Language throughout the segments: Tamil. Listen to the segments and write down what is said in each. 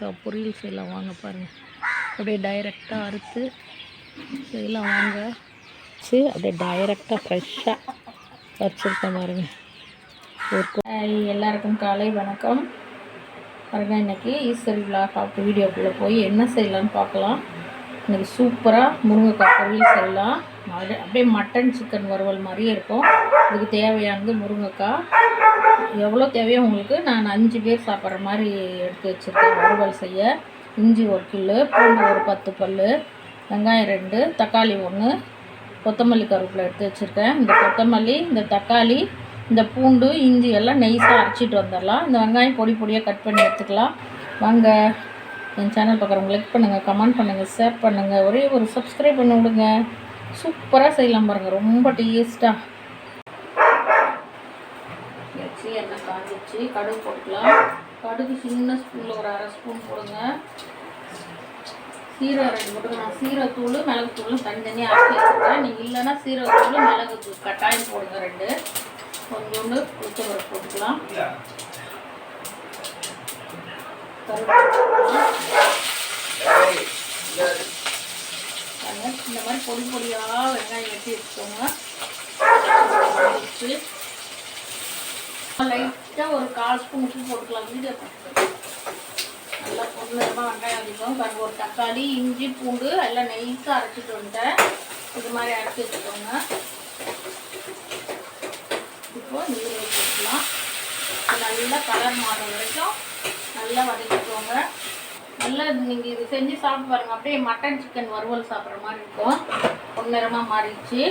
அக்கா பொரியல் செய்யலாம். வாங்க பாருங்கள் அப்படியே டைரெக்டாக அறுத்து செய்யலாம். வாங்க. சரி அப்படியே டைரெக்டாக ஃப்ரெஷ்ஷாக வச்சுருக்கேன் பாருங்க. ஒரு எல்லாருக்கும் காலை வணக்கம். பாருங்க இன்னைக்கு ஈஸ்வரி விழா சாப்பிட்டு வீடியோக்குள்ளே போய் என்ன செய்யலாம்னு பார்க்கலாம். இன்னைக்கு சூப்பராக முருங்கைக்காய் பொரியல் செய்யலாம். அது அப்படியே மட்டன் சிக்கன் வறுவல் மாதிரியே இருக்கும். இதுக்கு தேவையானது முருங்கைக்காய். எவ்வளோ தேவையோ உங்களுக்கு நான் அஞ்சு பேர் சாப்பிட்ற மாதிரி எடுத்து வச்சுருக்கேன். வறுவல் செய்ய இஞ்சி ஒரு கிலோ பூண்டு ஒரு பத்து பல் வெங்காயம் ரெண்டு தக்காளி ஒன்று கொத்தமல்லி கருவேப்பில் எடுத்து வச்சுருக்கேன். இந்த கொத்தமல்லி இந்த தக்காளி இந்த பூண்டு இஞ்சி எல்லாம் நெய்ஸாக அரைச்சிட்டு வந்துடலாம். இந்த வெங்காயம் பொடி பொடியாக கட் பண்ணி எடுத்துக்கலாம். வாங்க என் சேனல் பார்க்குறவங்க லைக் பண்ணுங்கள் கமெண்ட் பண்ணுங்கள் ஷேர் பண்ணுங்கள் ஒரே ஒரு சப்ஸ்கிரைப் பண்ணி விடுங்க. சூப்பராக செய்யலாம் பாருங்கள் ரொம்ப டேஸ்ட்டாக எண்ணெய் கடுகு போட்டுக்கலாம். கடுகு சின்ன ஸ்பூனில் ஒரு அரை ஸ்பூன் போடுங்க. சீரகம் ரெண்டு போட்டுங்க நான் சீரகத்தூள் மிளகுத்தூளும் தனித்தனியாக ஆக்கி வச்சுருக்கேன். நீங்கள் இல்லைன்னா சீரகத்தூள் மிளகுத்தூள் கட்டாயம் போடுங்க ரெண்டு. கொஞ்சோண்டு உளுத்தம்பருப்பு போட்டுக்கலாம். போட்டுக்கலாம். இந்த மாதிரி பொடி பொடியாக வெங்காயம் வெட்டி வச்சுக்கோங்க வச்சு லைட்டாக ஒரு கால் ஸ்பூன் உப்பு போட்டுக்கலாம். வீடியோ நல்லா பொண்ணுமா வெங்காயம் அதிகம் பாருங்க ஒரு தக்காளி இஞ்சி பூண்டு எல்லாம் நைஸாக அரைச்சிட்டு வந்துட்டேன். இது மாதிரி அரைச்சி வச்சுக்கோங்க. இப்போ நீர் போட்டுக்கலாம் நல்லா கலர் மாறும் வரைக்கும் நல்லா வதக்கிக்கோங்க. நல்லா நீங்கள் இது செஞ்சு சாப்பிட்டு பாருங்க. அப்படியே மட்டன் சிக்கன் வறுவல் சாப்பிட்ற மாதிரி இருக்கும். பொன்னிறமாக மாறிடுச்சு.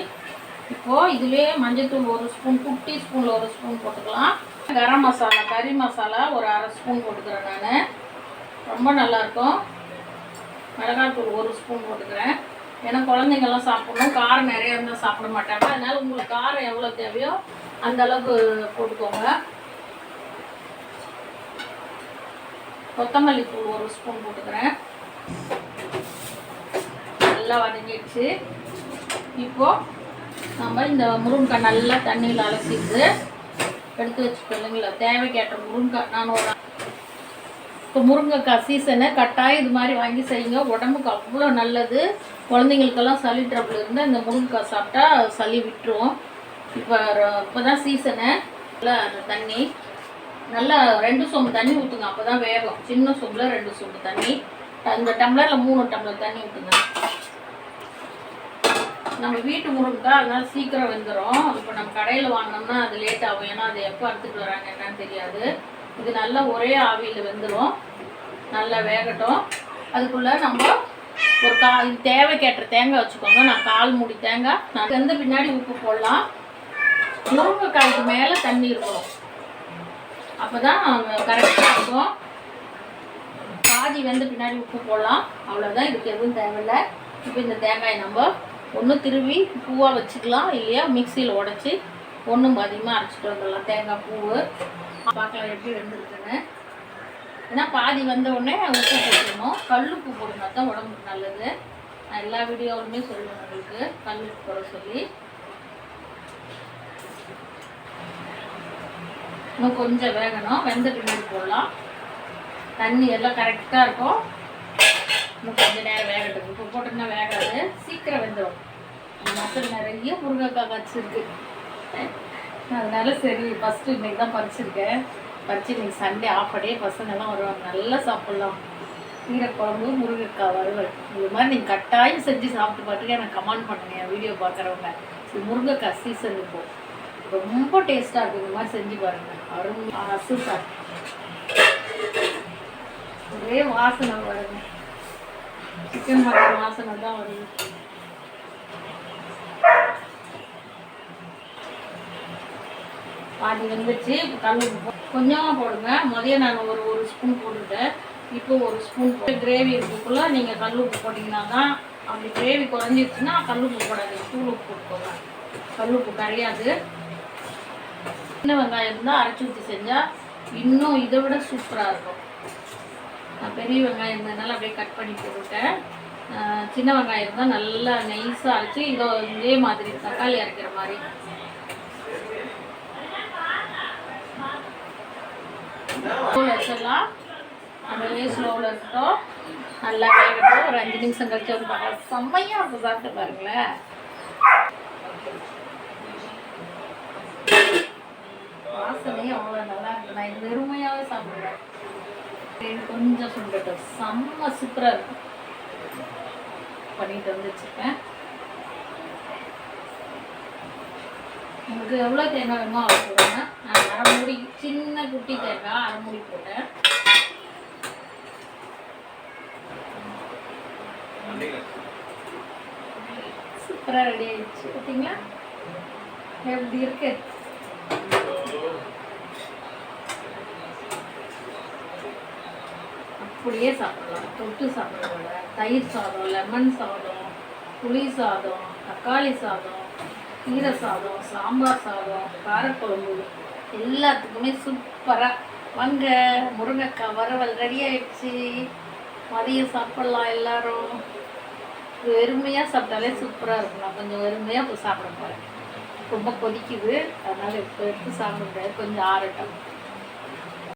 இப்போது இதுலேயே மஞ்சள்தூள் ஒரு ஸ்பூன் குட்டி ஸ்பூனில் ஒரு ஸ்பூன் போட்டுக்கலாம். கரம் மசாலா கறி மசாலா ஒரு அரை ஸ்பூன் போட்டுக்கிறேன் நான். ரொம்ப நல்லாயிருக்கும் மிளகாய்த்தூள் ஒரு ஸ்பூன் போட்டுக்கிறேன். ஏன்னா குழந்தைங்கள்லாம் சாப்பிடணும். காரம் நிறைய இருந்தால் சாப்பிட மாட்டாங்க. அதனால் உங்களுக்கு காரம் எவ்வளோ தேவையோ அந்த அளவுக்கு போட்டுக்கோங்க. கொத்தமல்லி தூள் ஒரு ஸ்பூன் போட்டுக்கிறேன். நல்லா வதங்கிடுச்சு. இப்போது நம்ம இந்த முருங்கக்காய் நல்லா தண்ணியில் அலசிட்டு எடுத்து வச்சுக்கோ இல்லைங்களா? தேவைக்கேற்ற முருங்கைக்காய் நான் ஒரு இப்போ முருங்கைக்காய் சீசனு கட்டாயம் இது மாதிரி வாங்கி செய்யுங்க. உடம்புக்கு அவ்வளோ நல்லது. குழந்தைங்களுக்கெல்லாம் சளி ட்ரபிள் இருந்தால் இந்த முருங்கைக்காய் சாப்பிட்டா சளி விட்டுரும். இப்போ இப்போ தான் சீசனு நல்லா அந்த தண்ணி. நல்லா ரெண்டு சொம்பு தண்ணி ஊற்றுங்க அப்போ தான் வேகும். சின்ன சொம்பில் ரெண்டு சொம்பு தண்ணி. அந்த டம்ளரில் மூணு டம்ளர் தண்ணி ஊற்றுங்க நம்ம வீட்டு முருங்கைக்காய் அதனால சீக்கிரம் வெந்துடும் இப்போ நம்ம கடையில் வாங்கினோம்னா அது லேட் ஆகும். ஏன்னா அது எப்போ அறுத்துட்டு வராங்க என்னன்னு தெரியாது. இது நல்லா ஒரே ஆவியில் வெந்துடும் நல்லா வேகட்டும். அதுக்குள்ளே நம்ம ஒரு கா தேவைக்கேற்ற தேங்காய் வச்சுக்கோங்க. நான் கால் மூடி தேங்காய் நான் வெந்த பின்னாடி உப்பு போடலாம். முருங்கைக்காய்க்கு மேலே தண்ணி இருக்கணும். அப்போ தான் கரெக்டாக இருக்கும். பாதி வெந்த பின்னாடி உப்பு போடலாம். அவ்வளோதான் இதுக்கு எதுவும் தேவையில்லை. இப்போ இந்த தேங்காயை நம்ம ஒன்று திருவி பூவாக வச்சுக்கலாம் இல்லையா? மிக்சியில் உடச்சி ஒன்றும் அதிகமாக அரைச்சிட்டு வந்துடலாம். தேங்காய் பூவு. பார்க்கலாம் எப்படி வெந்திருக்குன்னு. ஏன்னா பாதி வந்த உடனே உப்பு போட்டுடணும். கல் உப்பு போடுங்க தான் உடம்புக்கு நல்லது. நான் எல்லா வீடியோவுமே சொல்லுவேன் உங்களுக்கு. கல் உப்பு போட சொல்லி. இன்னும் கொஞ்சம் வேகணும். வெந்த பின்னாடி போடலாம். தண்ணி எல்லாம் கரெக்டாக இருக்கும். இன்னும் கொஞ்சம் நேரம் வேகட்டும். இப்போ போட்டோம்னா வேகாது. சீக்கிரம் வெந்துடும் மற்ற நிறைய முருங்கைக்காய் காய்ச்சிருக்கு. அதனால சரி ஃபஸ்ட்டு இன்னைக்கு தான் பறிச்சிருக்கேன். பறிச்சு இன்னைக்கு சண்டே ஆஃப் டே பசங்கெல்லாம் வருவாங்க. நல்லா சாப்பிட்லாம். கீரைக்குழம்பு முருங்கைக்காய் வறுவல். இது மாதிரி நீங்கள் கட்டாயம் செஞ்சு சாப்பிட்டு பார்த்துட்டு எனக்கு கமெண்ட் பண்ணுங்க. என் வீடியோ பார்க்குறவங்க சரி முருங்கைக்காய் சீசன் இப்போ. ரொம்ப டேஸ்ட்டாக இருக்கும் இந்த மாதிரி செஞ்சு பாருங்க. அருமை. சூப்பர் ஒரே வாசனை வருங்க சிக்கன் மட்டன் வாசனை தான் வருது பாதி வந்துச்சு இப்போ கல் உப்பு போடுங்க. முதல்ல நான் ஒரு ஒரு ஸ்பூன் போட்டுட்டேன். இப்போ ஒரு ஸ்பூன் போட்டு கிரேவி இருக்குக்குள்ள நீங்கள் கல் உப்பு போட்டிங்கன்னா தான் அப்படி கிரேவி குறைஞ்சிருச்சுன்னா கல் உப்பு போடாது தூள் உப்பு போட்டுக்கோங்க கல் உப்பு கரையாது. சின்ன வெங்காயம் இருந்தால் அரைச்சி ஊற்றி செஞ்சால் இன்னும் இதை விட சூப்பராக இருக்கும். நான் பெரிய வெங்காயம் இருந்ததுனால அப்படியே கட் பண்ணி போட்டுட்டேன். சின்ன வெங்காயம் இருந்தால் நல்லா நைஸாக அரைச்சி இதோ இதே மாதிரி தக்காளி அரைக்கிற மாதிரி. ஸ்லோவில் வச்சிடலாம். அதுவே ஸ்லோவில் இருக்கட்டும். நல்லா வேகட்டும். ஒரு அஞ்சு நிமிஷம் கழிச்சு வந்து பார்க்கலாம். செம்மையாக இருக்கும். சாப்பிட்டு பாருங்களேன். வாசனையே அவ்வளோ நல்லா இருக்கு. நான் இது வெறுமையாகவே சாப்பிடுவேன். கொஞ்சம் சுண்டட்டும் செம்ம சூப்பராக இருக்கும். பண்ணிட்டு வந்து வச்சுருக்கேன். உங்களுக்கு எவ்வளோ தேங்காய் வேணுமோ அவ்வளோ போடுங்க. நான் அரைமுடி சின்ன குட்டி தேங்காய் அரைமுடி போட்டேன். சூப்பராக ரெடி ஆயிடுச்சு. பார்த்தீங்களா எப்படி இருக்கு. அப்படியே சாப்பிடலாம். தொட்டு சாப்பிட்றத தயிர் சாதம் லெமன் சாதம் புளி சாதம் தக்காளி சாதம் கீரை சாதம் சாம்பார் சாதம் காரக்குழம்பு. எல்லாத்துக்குமே சூப்பராக வாங்க முருங்கைக்காய் வரவல் ரெடி ஆயிடுச்சு. மதியம் சாப்பிட்லாம் எல்லாரும். வெறுமையாக சாப்பிட்டாலே சூப்பராக இருக்கும். நான் கொஞ்சம் வெறுமையாக இப்போ சாப்பிட போகிறேன் ரொம்ப கொதிக்குது. அதனால் இப்போ எடுத்து சாப்பிட முடியாது. கொஞ்சம் ஆரட்டம்